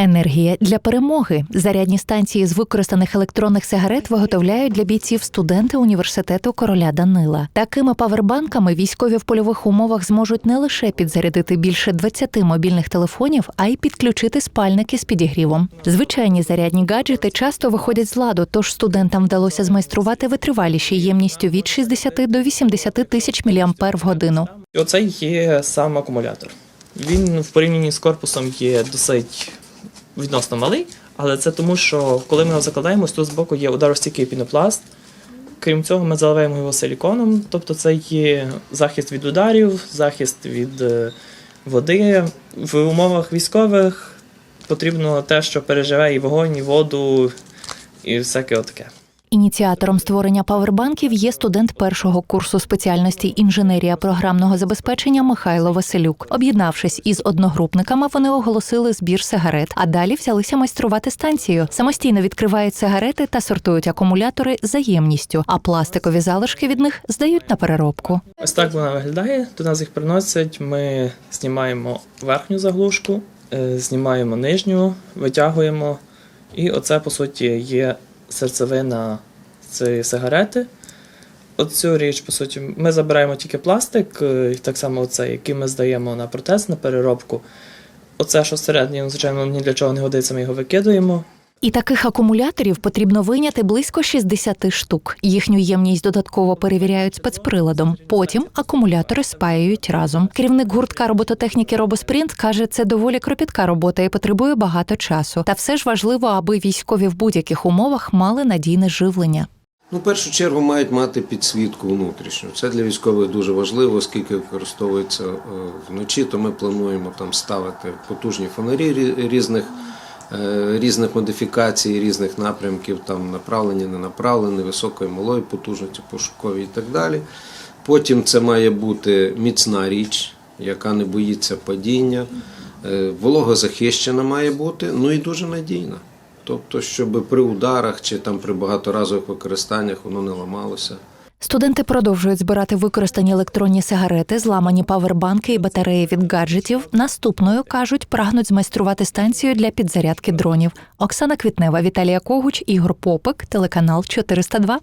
Енергія для перемоги. Зарядні станції з використаних електронних сигарет виготовляють для бійців студенти університету короля Данила. Такими павербанками військові в польових умовах зможуть не лише підзарядити більше 20 мобільних телефонів, а й підключити спальники з підігрівом. Звичайні зарядні гаджети часто виходять з ладу, тож студентам вдалося змайструвати витриваліші ємністю від 60 до 80 тисяч мАч в годину. Оце є сам акумулятор. Він в порівнянні з корпусом є досить відносно малий, але це тому, що коли ми його закладаємо, ось тут боку є ударостійкий пінопласт. Крім цього, ми заливаємо його силіконом, тобто це є захист від ударів, захист від е, води. В умовах військових потрібно те, що переживе і вогонь, і воду, і всяке отаке. Ініціатором створення павербанків є студент першого курсу спеціальності інженерія програмного забезпечення Михайло Василюк. Об'єднавшись із одногрупниками, вони оголосили збір сигарет, а далі взялися майструвати станцію. Самостійно відкривають сигарети та сортують акумулятори за ємністю, а пластикові залишки від них здають на переробку. Ось так вона виглядає. До нас їх приносять. Ми знімаємо верхню заглушку, е, знімаємо нижню, витягуємо. І оце, по суті, є серцевина цієї сигарети. Оцю річ, по суті, ми забираємо тільки пластик, е, так само оцей, який ми здаємо на протез, на переробку. Оце, що всередині, ну, звичайно, ні для чого не годиться, ми його викидаємо. І таких акумуляторів потрібно вийняти близько 60 штук. Їхню ємність додатково перевіряють спецприладом. Потім акумулятори спаюють разом. Керівник гуртка робототехніки Робоспринт каже, це доволі кропітка робота і потребує багато часу. Та все ж важливо, аби військові в будь-яких умовах мали надійне живлення. Ну, в першу чергу мають мати підсвітку внутрішню. Це для військових дуже важливо, оскільки використовується е, вночі, то ми плануємо там ставити потужні фонарі різних, різних модифікацій, різних напрямків, там направлені, не направлені, високої, малої потужності, пошукові і так далі. Потім це має бути міцна річ, яка не боїться падіння, е, вологозахищена має бути, ну і дуже надійна. Тобто, щоб при ударах чи там при багаторазових використаннях воно не ламалося. Студенти продовжують збирати використані електронні сигарети, зламані павербанки і батареї від гаджетів. Наступною кажуть, прагнуть змайструвати станцію для підзарядки дронів. Оксана Квітнева, Віталія Когуч, Ігор Попик, телеканал 402.